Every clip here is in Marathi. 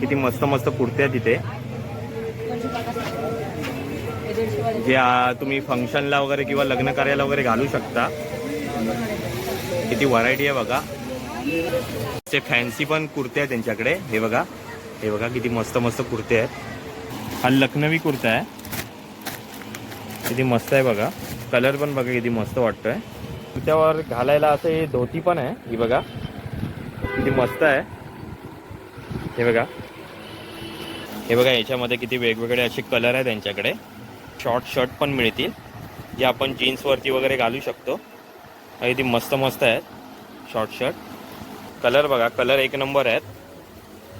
किती मस्त मस्त कुर्त्या आहेत तिथे. जे तुम्ही फंक्शनला वगैरे किंवा लग्न कार्याला वगैरे घालू शकता. किती व्हरायटी आहे बघा. ते फॅन्सी पण कुर्ते आहेत त्यांच्याकडे. हे बघा. हे बघा किती मस्त मस्त कुर्ते आहेत. हा लखनवी कुर्ता आहे. किती मस्त आहे बघा. कलर पण बघा किती मस्त वाटतोय. त्यावर घालायला असं हे धोती पण आहे. ही बघा. किती मस्त आहे. हे बघा. हे बघा याच्यामध्ये किती वेगवेगळे असे कलर आहेत त्यांच्याकडे शॉर्ट शर्ट पण मिळतील. जे आपण जीन्सवरती वगैरे घालू शकतो. आणि ती मस्त मस्त आहेत. शॉर्ट शर्ट कलर बघा कलर एक नंबर आहेत.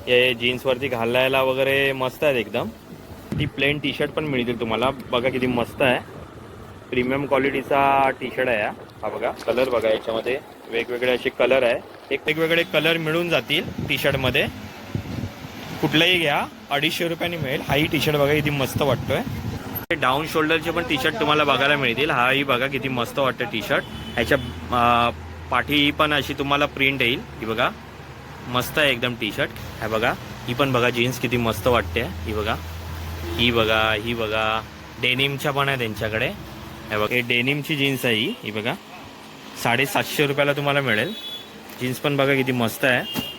हे जीन्सवरती घालायला वगैरे मस्त आहेत एकदम. ती प्लेन टी शर्ट पण मिळतील तुम्हाला. बघा किती मस्त आहे. प्रीमियम क्वालिटीचा टी शर्ट आहे हा. बघा कलर बघा याच्यामध्ये. वेगवेगळे असे कलर आहे. एक वेगवेगळे कलर मिळून जातील टी शर्टमध्ये कुठलाही घ्या. अडीचशे रुपयांनी मिळेल. हाही टी शर्ट बघा किती मस्त वाटतोय. डाऊन शोल्डरचे पण टी शर्ट तुम्हाला बघायला मिळतील. हाही बघा किती मस्त वाटतं टी शर्ट ह्याच्या पाठी पण अशी तुम्हाला प्रिंट येईल. ही बघा. मस्त आहे एकदम टी शर्ट हा बघा. ही पण बघा जीन्स किती मस्त वाटते ही बघा. ही बघा ही बघा. डेनिमच्या पण आहे त्यांच्याकडे. हे बघा. हे डेनिमची जीन्स आहे ही. ही बघा. साडेसातशे रुपयाला तुम्हाला मिळेल. जीन्स पण बघा किती मस्त आहे.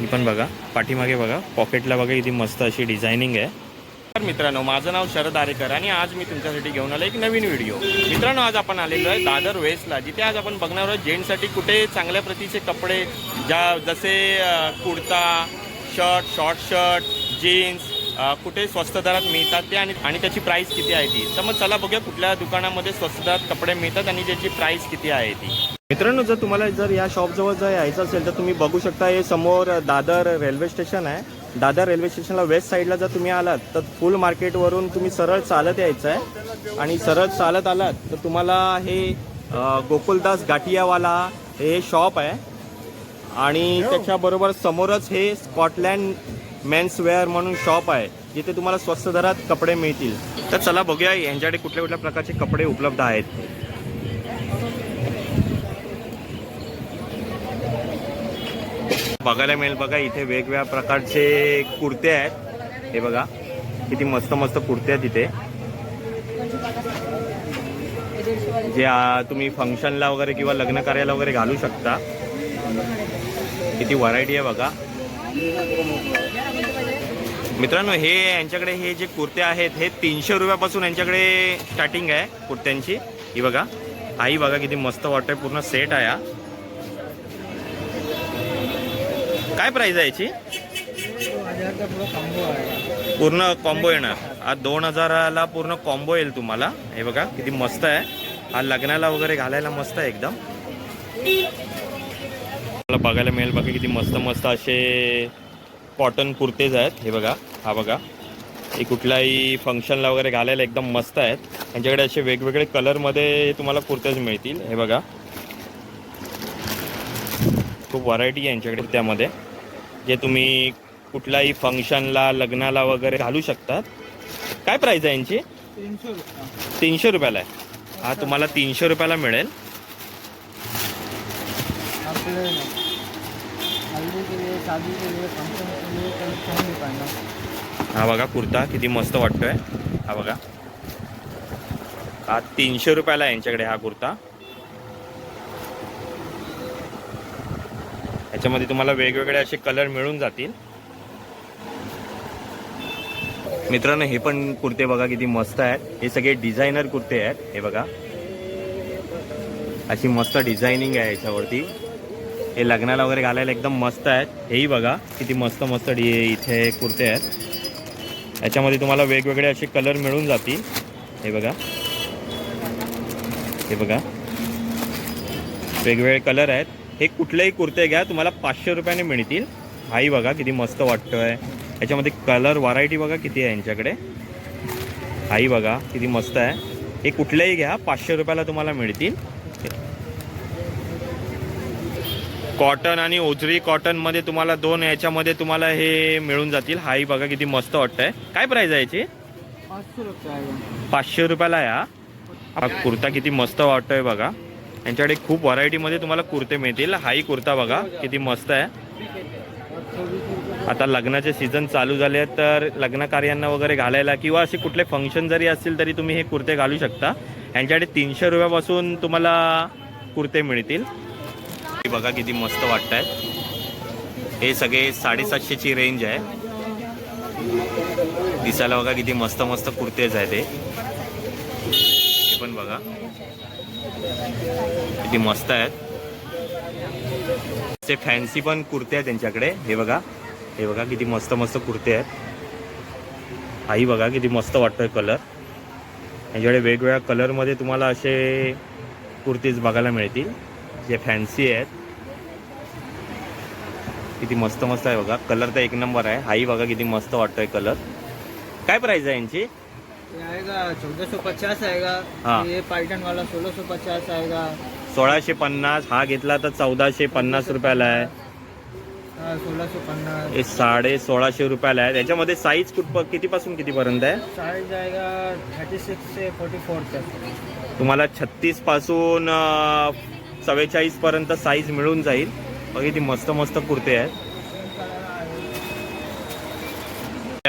ही पण बघा. पाठीमागे बघा. पॉकेटला बघा इथे मस्त अशी डिझायनिंग आहे. तर मित्रांनो माझं नाव शरद आरेकर आणि आज मी तुमच्यासाठी घेऊन आलो एक नवीन व्हिडिओ मित्रांनो आज आपण आलेलो आहे दादर वेस्टला जिथे आज आपण बघणार आहोत जेंट्ससाठी कुठे चांगल्या प्रतीचे कपडे ज्या जसे kurta shirt short shirt jeans कुठे स्वस्त दरात मिळतात ते आणि आणि त्याची प्राईस किती आहे ती. तर मग चला बघूया कुठल्या दुकानामध्ये स्वस्त दरात कपडे मिळतात आणि त्याची प्राईस किती आहे ती. मित्रांनो जर तुम्हाला जर या शॉपजवळ जर यायचं असेल तर तुम्ही बघू शकता हे समोर दादर रेल्वे स्टेशन आहे. दादर रेल्वे स्टेशनला वेस्ट साईडला जर तुम्ही आलात तर फुल मार्केटवरून तुम्ही सरळ चालत यायचं आहे आणि सरळ चालत आलात तर तुम्हाला हे गोकुलदास गाठियावाला हे शॉप आहे. आणि त्याच्याबरोबर समोरच हे स्कॉटलँड मेन्स वेअर म्हणून शॉप आहे जिथे तुम्हाला स्वस्त दरात कपडे मिळतील. तर चला बघूया यांच्याकडे कुठल्या कुठल्या प्रकारचे कपडे उपलब्ध आहेत. बघायला मिळेल. बघा इथे वेगवेगळ्या प्रकारचे कुर्ते आहेत. हे बघा किती मस्त मस्त कुर्ते आहेत इथे. जे तुम्ही फंक्शनला वगैरे किंवा लग्न कार्याला वगैरे घालू शकता. किती व्हरायटी आहे बघा. मित्रांनो हे यांच्याकडे हे जे कुर्ते आहेत हे तीनशे रुपयापासून यांच्याकडे स्टार्टिंग आहे कुर्त्यांची. ही बघा आई बघा किती मस्त वाटतंय पूर्ण सेट आहे हा. काय प्राइस आहे याची? पूर्ण कॉम्बो येणार. हा दोन हजाराला पूर्ण कॉम्बो येईल तुम्हाला. हे बघा किती मस्त आहे. हा लग्नाला वगैरे घालायला मस्त आहे एकदम. मला बघायला मिळेल बघा किती मस्त मस्त असे कॉटन कुर्तेज आहेत. हे बघा हा बघा. हे कुठल्याही फंक्शनला वगैरे घालायला एकदम मस्त आहेत. त्यांच्याकडे असे वेगवेगळे कलरमध्ये तुम्हाला कुर्तेज मिळतील. हे बघा. खूप व्हरायटी आहे यांच्याकडे त्यामध्ये जे तुम्ही कुठल्याही फंक्शनला लग्नाला वगैरे घालू शकतात. काय प्राईस आहे यांची? तीनशे रुपये. तीनशे रुपयाला आहे. हा तुम्हाला तीनशे रुपयाला मिळेल. हा बघा कुर्ता किती मस्त वाटतोय. हा बघा. हा तीनशे रुपयाला आहे यांच्याकडे हा कुर्ता. याच्यामध्ये तुम्हाला वेगवेगळे असे कलर मिळून जातील. मित्रांनो हे पण कुर्ते बघा किती मस्त आहेत. हे सगळे डिझायनर कुर्ते आहेत. हे बघा. अशी मस्त डिझायनिंग आहे याच्यावरती. हे लग्नाला वगैरे घालायला एकदम मस्त आहेत. हेही बघा किती मस्त मस्त डि इथे कुर्ते आहेत. याच्यामध्ये तुम्हाला वेगवेगळे असे कलर मिळून जातील. हे बघा. हे बघा. वेगवेगळे कलर आहेत. हे कुठलेही कुर्ते घ्या तुम्हाला पाचशे रुपयाने मिळतील. हाही बघा किती मस्त वाटतोय. याच्यामध्ये कलर व्हरायटी बघा किती आहे यांच्याकडे. हाही बघा किती मस्त आहे. हे कुठलेही घ्या पाचशे रुपयाला तुम्हाला मिळतील. कॉटन आणि ओजरी कॉटनमध्ये तुम्हाला दोन याच्यामध्ये तुम्हाला हे मिळून जातील. हाही बघा किती मस्त वाटतंय. काय प्राईस आहे याची? पाचशे रुपये आहे. पाचशे रुपयाला आहे हा. हा कुर्ता किती मस्त वाटतोय बघा. यांच्याकडे खूप व्हरायटीमध्ये तुम्हाला कुर्ते मिळतील. हाही कुर्ता बघा किती मस्त आहे. आता लग्नाचे सीझन चालू झाले आहेत तर लग्नकार्यांना वगैरे घालायला किंवा असे कुठले फंक्शन जरी असतील तरी तुम्ही हे कुर्ते घालू शकता. यांच्याकडे तीनशे रुपयापासून तुम्हाला कुर्ते मिळतील. हे बघा किती मस्त वाटत आहेत हे सगळे साडेसातशेची रेंज आहे. दिसायला बघा किती मस्त मस्त कुर्तेज आहे ते. हे पण बघा. किती मस्त आहेत. ते फॅन्सी पण कुर्ते आहेत त्यांच्याकडे. हे बघा. हे बघा किती मस्त मस्त कुर्ते आहेत. हाही बघा किती मस्त वाटतोय कलर यांच्याकडे वेगवेगळ्या कलरमध्ये तुम्हाला असे कुर्तीज बघायला मिळतील. जे फॅन्सी आहेत. किती मस्त मस्त आहे बघा. कलर तर एक नंबर आहे. हाही बघा किती मस्त वाटतोय कलर काय प्राईज आहे यांची? आएगा चौदह सौ पचास आएगा हाँ। ये पाइटन वाला सोलह सौ पचास आएगा। सोळाशे पन्नास हा घेतला तर चौदाशे पन्नास रुपयाला आहे. हाँ सोलह सौ पन्नास. हे साडे सोळाशे रुपयाला आहे. त्याच्यामध्ये साईज कुठ कितीपासून कितीपर्यंत आहे? साइज आएगा थर्टी सिक्स से फोर्टी फोर तक. तुम्हाला छत्तीसपासून चव्वेचाळीस पर्यंत साईज मिळून जाईल. बघा किती मस्त मस्त कुर्ते आहेत.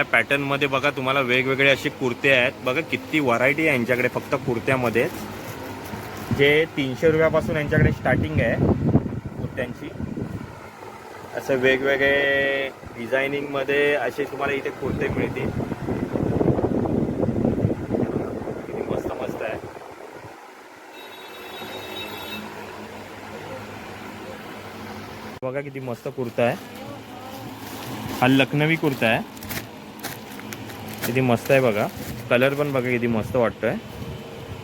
त्या पॅटर्नमध्ये बघा तुम्हाला वेगवेगळे असे कुर्ते आहेत. बघा किती व्हरायटी आहे यांच्याकडे फक्त कुर्त्यामध्येच जे तीनशे रुपयापासून यांच्याकडे स्टार्टिंग आहे कुर्त्यांची. असं वेगवेगळे डिझायनिंगमध्ये असे तुम्हाला इथे कुर्ते मिळतील. किती मस्त मस्त आहे. बघा किती मस्त कुर्ता आहे. हा लखनवी कुर्ता आहे. किती मस्त आहे बघा. कलर पण बघा किती मस्त वाटतोय.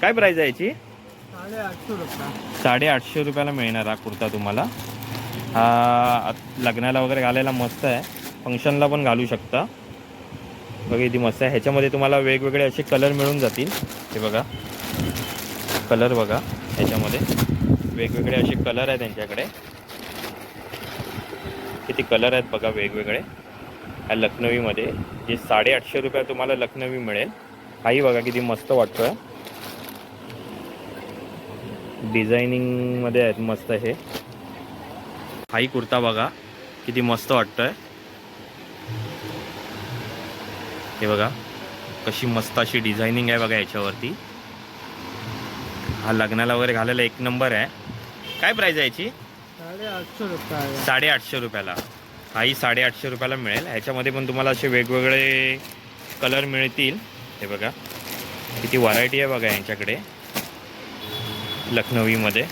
काय प्राइस आहे याची? साडेआठशे रुपयाला मिळणार हा कुर्ता तुम्हाला. हा लग्नाला वगैरे घालायला मस्त आहे. फंक्शनला पण घालू शकता. बघा किती मस्त आहे. ह्याच्यामध्ये तुम्हाला वेगवेगळे असे कलर मिळून जातील. हे बघा. कलर बघा. ह्याच्यामध्ये वेगवेगळे असे कलर आहेत त्यांच्याकडे. किती कलर आहेत बघा वेगवेगळे. ह्या लखनवीमध्ये जे साडेआठशे रुपये तुम्हाला लखनवी मिळेल. हाही बघा किती मस्त वाटतोय. डिझायनिंगमध्ये आहेत मस्त हे. हाही कुर्ता बघा किती मस्त वाटतोय. हे बघा कशी मस्त अशी डिझायनिंग आहे बघा याच्यावरती. हा लग्नाला वगैरे घालायला एक नंबर आहे. काय प्राईज आहे याची? साडेआठशे रुपयाला. हाही साडेआठशे रुपयाला मिळेल. ह्याच्यामध्ये पण तुम्हाला असे वेगवेगळे कलर मिळतील. हे बघा. किती व्हरायटी आहे बघा यांच्याकडे. लखनवीमध्ये.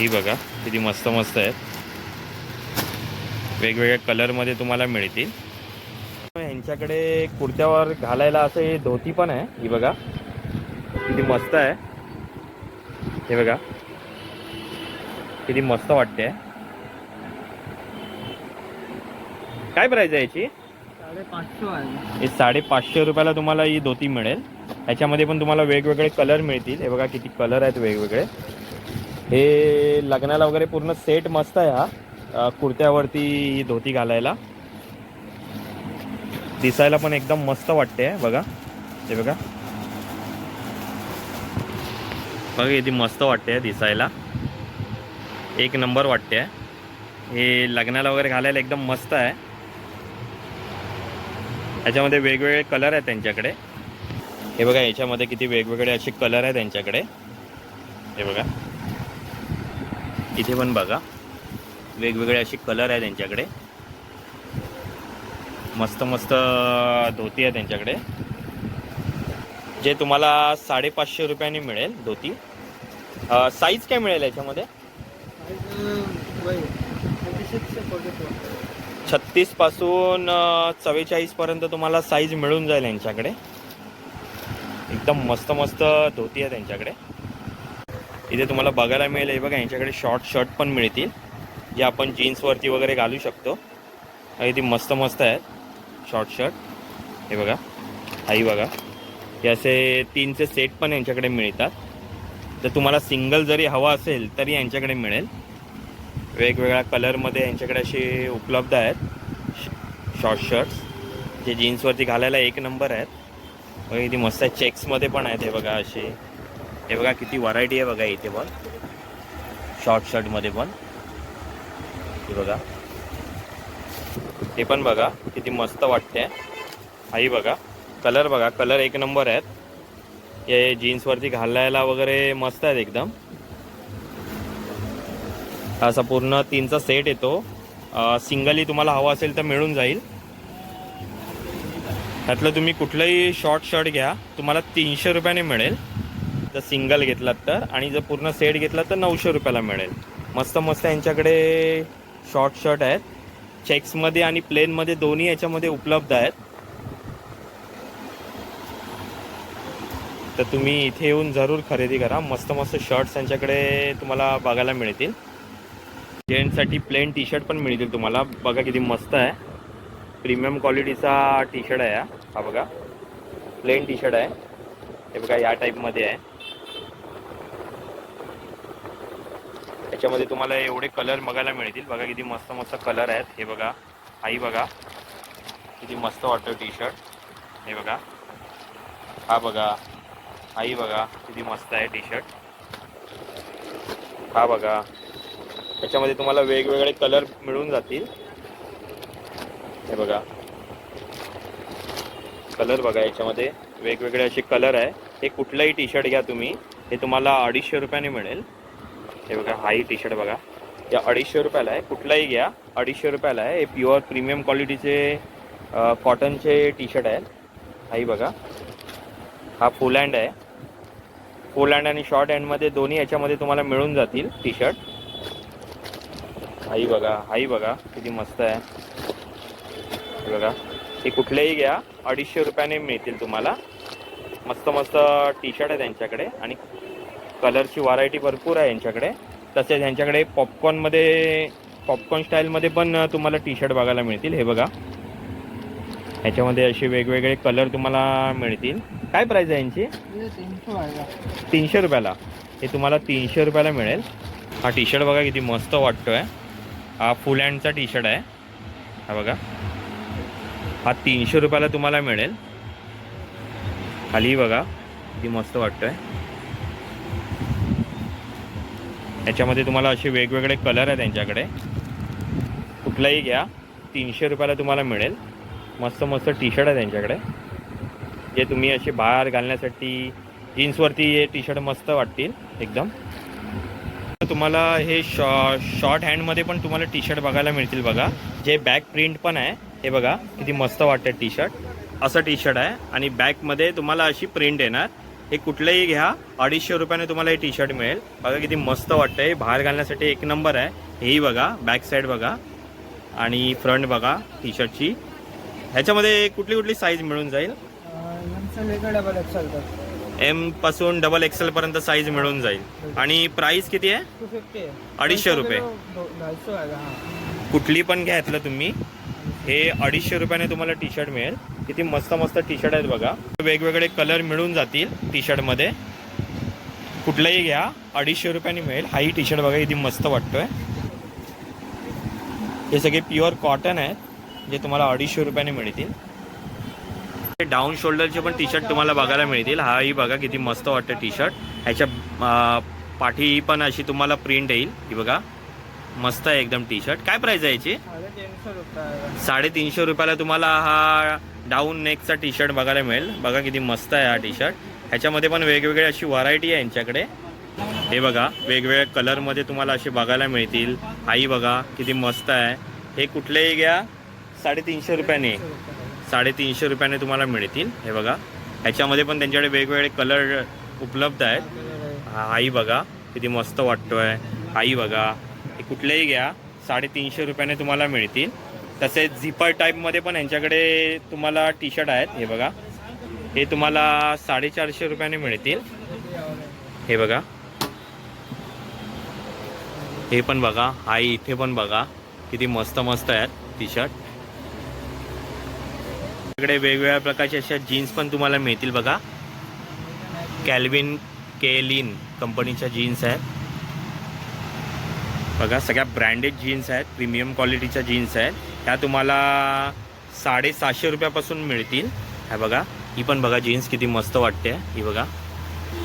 ही बघा किती मस्त मस्त आहेत. वेगवेगळ्या कलरमध्ये तुम्हाला मिळतील. यांच्याकडे कुर्त्यावर घालायला असे धोती पण आहे. ही बघा. किती मस्त आहे. हे बघा. किती मस्त वाटते. काय प्राइस आहे याची? साढ़े पाँच सौ आएगा हे साडेपाचशे रुपयाला तुम्हाला ही धोती मिळेल. ह्याच्यामध्ये पण तुम्हाला वेगवेगळे कलर मिळतील. हे बघा किती कलर आहेत वेगवेगळे. हे लग्नाला वगैरे पूर्ण सेट मस्त आहे हा. कुर्त्यावरती ही धोती घालायला. दिसायला पण एकदम मस्त वाटते बघा. हे बघा. बघा किती मस्त वाटते दिसायला. एक नंबर वाटते. हे लग्नाला वगैरे घालायला एकदम मस्त आहे. याच्यामध्ये वेगवेगळे कलर आहेत त्यांच्याकडे. हे बघा याच्यामध्ये किती वेगवेगळे असे कलर आहेत त्यांच्याकडे. हे बघा. इथे पण बघा. वेगवेगळे असे कलर आहेत त्यांच्याकडे. मस्त मस्त धोती आहे त्यांच्याकडे. जे तुम्हाला साडेपाचशे रुपयांनी मिळेल धोती. साईज काय मिळेल याच्यामध्ये? छत्तीसपासून चव्वेचाळीसपर्यंत तुम्हाला साईज मिळून जाईल यांच्याकडे. एकदम मस्त मस्त धोती आहे त्यांच्याकडे. इथे तुम्हाला बघायला मिळेल हे बघा यांच्याकडे शॉर्ट शर्ट पण मिळतील जे आपण जीन्सवरती वगैरे घालू शकतो. आणि ती मस्त मस्त आहेत शॉर्ट शर्ट हे बघा आई बघा. हे असे तीनचे सेट पण यांच्याकडे मिळतात. जर तुम्हाला सिंगल जरी हवा असेल तरी यांच्याकडे मिळेल. वेगवेगळ्या कलरमध्ये यांच्याकडे असे उपलब्ध आहेत. शॉर्ट शर्ट्स जे जीन्सवरती घालायला एक नंबर आहेत. बघा किती मस्त आहे चेक्समध्ये पण आहेत हे बघा असे हे बघा किती व्हरायटी आहे बघा इथे पण. शॉर्ट शर्टमध्ये पण. हे बघा. हे पण बघा किती मस्त वाटते. आई बघा. कलर बघा कलर एक नंबर आहेत. हे जीन्सवरती घालायला वगैरे मस्त आहेत एकदम. असा पूर्ण तीनचा सेट येतो. सिंगली तुम्हाला हवा असेल तर मिळून जाईल. त्यातलं तुम्ही कुठलंही शॉर्ट शर्ट घ्या तुम्हाला तीनशे रुपयाने मिळेल. जर सिंगल घेतलात तर आणि जर पूर्ण सेट घेतला तर नऊशे रुपयाला मिळेल. मस्त मस्त यांच्याकडे शॉर्ट शर्ट आहेत. चेक्समध्ये आणि प्लेनमध्ये दोन्ही याच्यामध्ये उपलब्ध आहेत. तर तुम्ही इथे येऊन जरूर खरेदी करा. मस्त मस्त शर्ट्स यांच्याकडे तुम्हाला बघायला मिळतील. जेंट्ससाठी प्लेन टी शर्ट पण मिळतील तुम्हाला. बघा किती मस्त आहे. प्रीमियम क्वालिटीचा टी शर्ट आहे हा. हा बघा. प्लेन टी शर्ट आहे. हे बघा या टाईपमध्ये आहे. त्याच्यामध्ये तुम्हाला एवढे कलर बघायला मिळतील. बघा किती मस्त मस्त कलर आहेत. हे बघा. आई बघा. किती मस्त वाटतं टी शर्ट हे बघा. हा बघा. आई बघा. किती मस्त आहे टी शर्ट हा बघा. त्याच्यामध्ये तुम्हाला वेगवेगळे कलर मिळून जातील. हे बघा. कलर बघा याच्यामध्ये वेगवेगळे असे कलर आहे. हे कुठलाही टी शर्ट घ्या तुम्ही. हे तुम्हाला अडीचशे रुपयाने मिळेल. हे बघा हाही टी शर्ट बघा. या अडीचशे रुपयाला आहे. कुठलाही घ्या अडीचशे रुपयाला आहे. हे प्युअर प्रीमियम क्वालिटीचे कॉटनचे टी शर्ट आहेत हाही बघा. हा फुल हँड आहे. फुल हँड आणि शॉर्ट हँडमध्ये दोन्ही याच्यामध्ये तुम्हाला मिळून जातील टी शर्ट आई बघा हाई बघा किती मस्त आहे. हे बघा हे कुठलेही घ्या अडीचशे रुपयाने मिळतील तुम्हाला. मस्त मस्त टी शर्ट आहे त्यांच्याकडे आणि कलरची व्हरायटी भरपूर आहे यांच्याकडे. तसेच यांच्याकडे पॉपकॉर्नमध्ये पॉपकॉर्न स्टाईलमध्ये पण तुम्हाला टी शर्ट बघायला मिळतील. हे बघा. ह्याच्यामध्ये असे वेगवेगळे कलर तुम्हाला मिळतील. काय प्राईस आहे यांची? तीनशे तीनशे रुपयाला. हे तुम्हाला तीनशे रुपयाला मिळेल. हा टी शर्ट बघा किती मस्त वाटतोय. हा फुल हँडचा टी शर्ट आहे. हा बघा. हा तीनशे रुपयाला तुम्हाला मिळेल. खाली बघा किती मस्त वाटतोय. याच्यामध्ये तुम्हाला असे वेगवेगळे कलर आहे त्यांच्याकडे. कुठलाही घ्या तीनशे रुपयाला तुम्हाला मिळेल. मस्त मस्त टी शर्ट आहे त्यांच्याकडे. जे तुम्ही असे बाहेर घालण्यासाठी जीन्सवरती हे टी शर्ट मस्त वाटतील एकदम. तुम्हाला हे शॉ शॉर्ट हँडमध्ये पण तुम्हाला टी शर्ट बघायला मिळतील बघा. जे बॅक प्रिंट पण आहे हे बघा किती मस्त वाटतं टी शर्ट असं टी शर्ट आहे आणि बॅकमध्ये तुम्हाला अशी प्रिंट येणार. हे कुठलंही घ्या अडीचशे रुपयाने तुम्हाला हे टी शर्ट मिळेल. बघा किती मस्त वाटतं हे बाहेर घालण्यासाठी एक नंबर आहे. हेही बघा बॅक साईड बघा. आणि फ्रंट बघा टी शर्टची ह्याच्यामध्ये कुठली कुठली साईज मिळून जाईल? एमपासून डबल एक्सेल पर्यंत साईज मिळून जाईल. आणि प्राइस किती आहे? अडीचशे रुपये. हां. कुठली पण घ्यातलं तुम्ही. हे अडीचशे रुपयाने तुम्हाला टी शर्ट मिळेल. किती मस्त मस्त टी शर्ट आहेत बघा. वेगवेगळे कलर मिळून जातील टी शर्टमध्ये कुठलाही घ्या. अडीचशे रुपयाने मिळेल. हाही टी शर्ट बघा किती मस्त वाटतोय. हे सगळे प्युअर कॉटन आहेत जे तुम्हाला अडीचशे रुपयाने मिळतील. डाऊन शोल्डरचे पण टी शर्ट तुम्हाला बघायला मिळतील. हाही बघा किती मस्त वाटतं टी शर्ट ह्याच्या अं, पाठी पण अशी तुम्हाला प्रिंट येईल. ही बघा. मस्त आहे एकदम टी शर्ट काय प्राइस आहे याची? साडेतीनशे रुपयाला तुम्हाला हा डाऊन नेकचा टी शर्ट बघायला मिळेल. बघा किती मस्त आहे हा टी शर्ट ह्याच्यामध्ये पण वेगवेगळी अशी व्हरायटी आहे यांच्याकडे. हे बघा वेगवेगळ्या कलरमध्ये तुम्हाला असे बघायला मिळतील. आई बघा किती मस्त आहे. हे कुठलेही घ्या. साडेतीनशे रुपयाने. आहे. साडेतीनशे रुपयाने तुम्हाला मिळतील. हे बघा. ह्याच्यामध्ये पण त्यांच्याकडे वेगवेगळे कलर उपलब्ध आहेत. आई बघा किती मस्त वाटतोय. आई बघा. हे कुठलेही घ्या. साडेतीनशे रुपयाने तुम्हाला मिळतील. तसेच झिपर टाईपमध्ये पण यांच्याकडे तुम्हाला टी शर्ट आहेत. हे बघा. हे तुम्हाला साडेचारशे रुपयाने मिळतील. हे बघा. हे पण बघा. आई इथे पण बघा. किती मस्त मस्त आहेत टी शर्ट इकडे वेगवेगळ्या प्रकारच्या अशा जीन्स पण तुम्हाला मिळतील बघा. कॅल्विन केलिन कंपनीच्या जीन्स आहेत. बघा सगळ्या ब्रँडेड जीन्स आहेत प्रीमियम क्वालिटीच्या जीन्स आहेत. ह्या तुम्हाला साडेसहाशे रुपयापासून मिळतील. ह्या बघा ही पण बघा जीन्स किती मस्त वाटते. ही बघा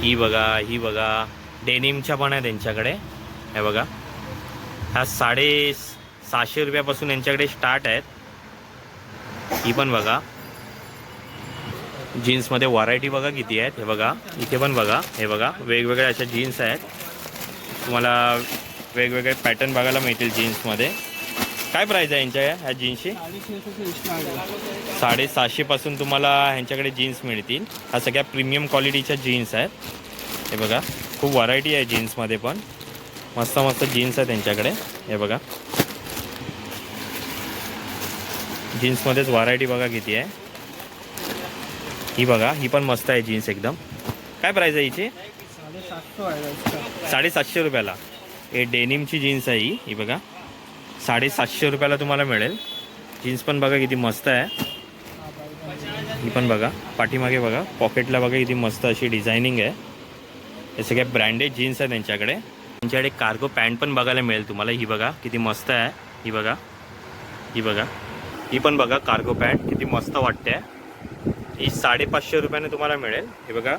ही बघा ही बघा. डेनिमच्या पण आहे त्यांच्याकडे. हे बघा ह्या साडे सहाशे रुपयापासून यांच्याकडे स्टार्ट आहेत. ही पण बघा. जीन्समध्ये व्हरायटी बघा किती आहेत. हे बघा इथे पण बघा हे बघा वेगवेगळ्या अशा जीन्स आहेत. तुम्हाला वेगवेगळे पॅटर्न बघायला मिळतील जीन्समध्ये. काय प्राईस आहे यांच्या ह्या जीन्सची? साडेसहाशेपासून तुम्हाला ह्यांच्याकडे जीन्स मिळतील. हा सगळ्या प्रीमियम क्वालिटीच्या जीन्स आहेत. हे बघा खूप व्हरायटी आहे जीन्समध्ये पण. मस्त मस्त जीन्स आहे त्यांच्याकडे हे बघा. जीन्समध्येच व्हरायटी बघा किती आहे. ही बघा ही पण मस्त आहे जीन्स एकदम. काय प्राईस आहे हिची? साडेसातशे रुपयाला. हे डेनिमची जीन्स आहे ही ही बघा. साडेसातशे रुपयाला तुम्हाला मिळेल. जीन्स पण बघा किती मस्त आहे. हा पण बघा पाठीमागे बघा. पॉकेटला बघा किती मस्त अशी डिझायनिंग आहे. हे सगळे ब्रँडेड जीन्स आहे त्यांच्याकडे. त्यांच्याकडे कार्गो पॅन्ट पण बघायला मिळेल तुम्हाला. ही बघा किती मस्त आहे. ही बघा. ही बघा. ही पण बघा कार्गो पॅन्ट किती मस्त वाटते ही साडेपाचशे रुपयाने तुम्हाला मिळेल. हे बघा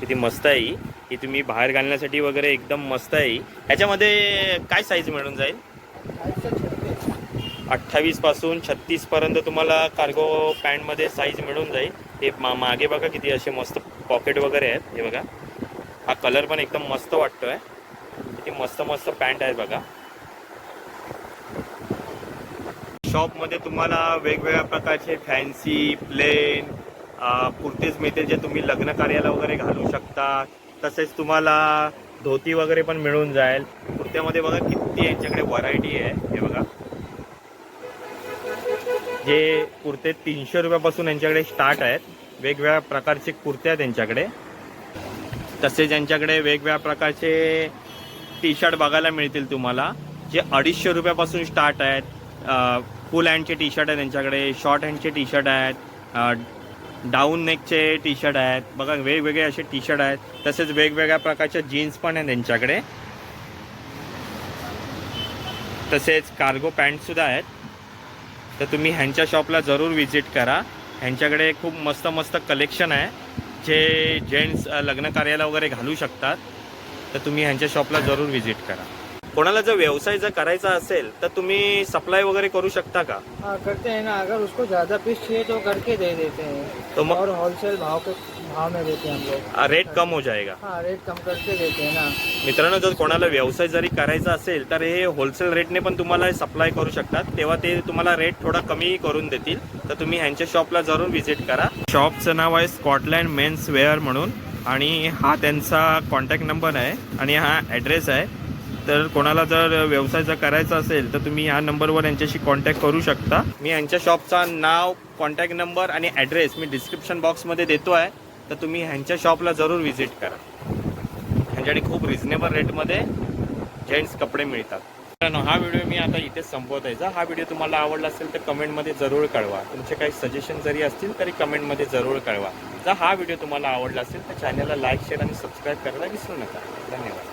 किती मस्त आहे ही. ही तुम्ही बाहेर घालण्यासाठी वगैरे एकदम मस्त आहे ही. ह्याच्यामध्ये काय साईज मिळून जाईल? अठ्ठावीसपासून छत्तीसपर्यंत अठ्ठावीसपासून छत्तीस पर्यंत तुम्हाला कार्गो पॅन्टमध्ये साईज मिळून जाईल. हे मा मागे बघा किती असे मस्त पॉकेट वगैरे आहेत. हे बघा हा कलर पण एकदम मस्त वाटतोय. किती मस्त मस्त पॅन्ट आहेत बघा. शॉपमध्ये तुम्हाला वेगवेगळ्या प्रकारचे फॅन्सी प्लेन कुर्तीज मिळते जे तुम्ही लग्न कार्याला वगैरे घालू शकता. तसेच तुम्हाला धोती वगैरे पण मिळून जाईल. कुर्त्यामध्ये बघा किती यांच्याकडे व्हरायटी आहे. हे बघा. जे कुर्ते तीनशे रुपयापासून यांच्याकडे स्टार्ट आहेत. वेगवेगळ्या प्रकारचे कुर्ते आहेत त्यांच्याकडे तसेच यांच्याकडे वेगवेगळ्या प्रकारचे टी शर्ट बघायला मिळतील तुम्हाला. जे अडीचशे रुपयापासून स्टार्ट आहेत. फुल हँडचे टी शर्ट आहेत त्यांच्याकडे शॉर्ट हँडचे टी शर्ट आहेत डाऊन नेकचे टी शर्ट आहेत. बघा वेगवेगळे असे टी शर्ट आहेत. तसेच वेगवेगळ्या प्रकारच्या जीन्स पण आहेत त्यांच्याकडे. तसेच कार्गो पॅन्टसुद्धा आहेत. तर तुम्ही ह्यांच्या शॉपला जरूर व्हिजिट करा. ह्यांच्याकडे खूप मस्त मस्त कलेक्शन आहे. जे जेंट्स लग्न कार्याला वगैरे घालू शकतात. तर तुम्ही ह्यांच्या शॉपला जरूर व्हिजिट करा. कोणाला जर व्यवसाय जर करायचा असेल तर तुम्ही सप्लाय वगैरे करू शकता का? हाँ करते हैं ना. अगर उसको ज्यादा पीस चाहिए तो करके दे देते हैं. तो मग और होलसेल भाव के भाव में देते हैं हम लोग. रेट कम हो जाएगा. हाँ रेट कम करके देते हैं ना. मित्रांनो जर कोणाला व्यवसाय जरी करायचा असेल तर हे होलसेल रेटने पण तुम्हाला सप्लाय करू शकतात. तेव्हा ते तुम्हाला रेट थोडा कमी करून देतील. तर तुम्ही ह्यांच्या शॉपला जरूर व्हिजिट करा. शॉपचं नाव आहे स्कॉटलँड मेन्स वेअर म्हणून. आणि हा त्यांचा कॉन्टॅक्ट नंबर आहे. आणि हा ॲड्रेस आहे. तर कोणाला जर व्यवसाय जर करायचा असेल तर तुम्ही ह्या नंबरवर यांच्याशी कॉन्टॅक्ट करू शकता. मी यांच्या शॉपचा नाव कॉन्टॅक्ट नंबर आणि ॲड्रेस मी डिस्क्रिप्शन बॉक्समध्ये देतो आहे. तर तुम्ही ह्यांच्या शॉपला जरूर व्हिजिट करा. ह्यांच्याकडे खूप रिझनेबल रेटमध्ये जेंट्स कपडे मिळतात. हा व्हिडिओ मी आता इथेच जर हा व्हिडिओ तुम्हाला आवडला असेल तर कमेंटमध्ये जरूर कळवा. तुमचे काही सजेशन जरी असतील तरी कमेंटमध्ये जरूर कळवा. जर हा व्हिडिओ तुम्हाला आवडला असेल तर चॅनलला लाईक शेअर आणि सबस्क्राईब करायला विसरू नका. धन्यवाद.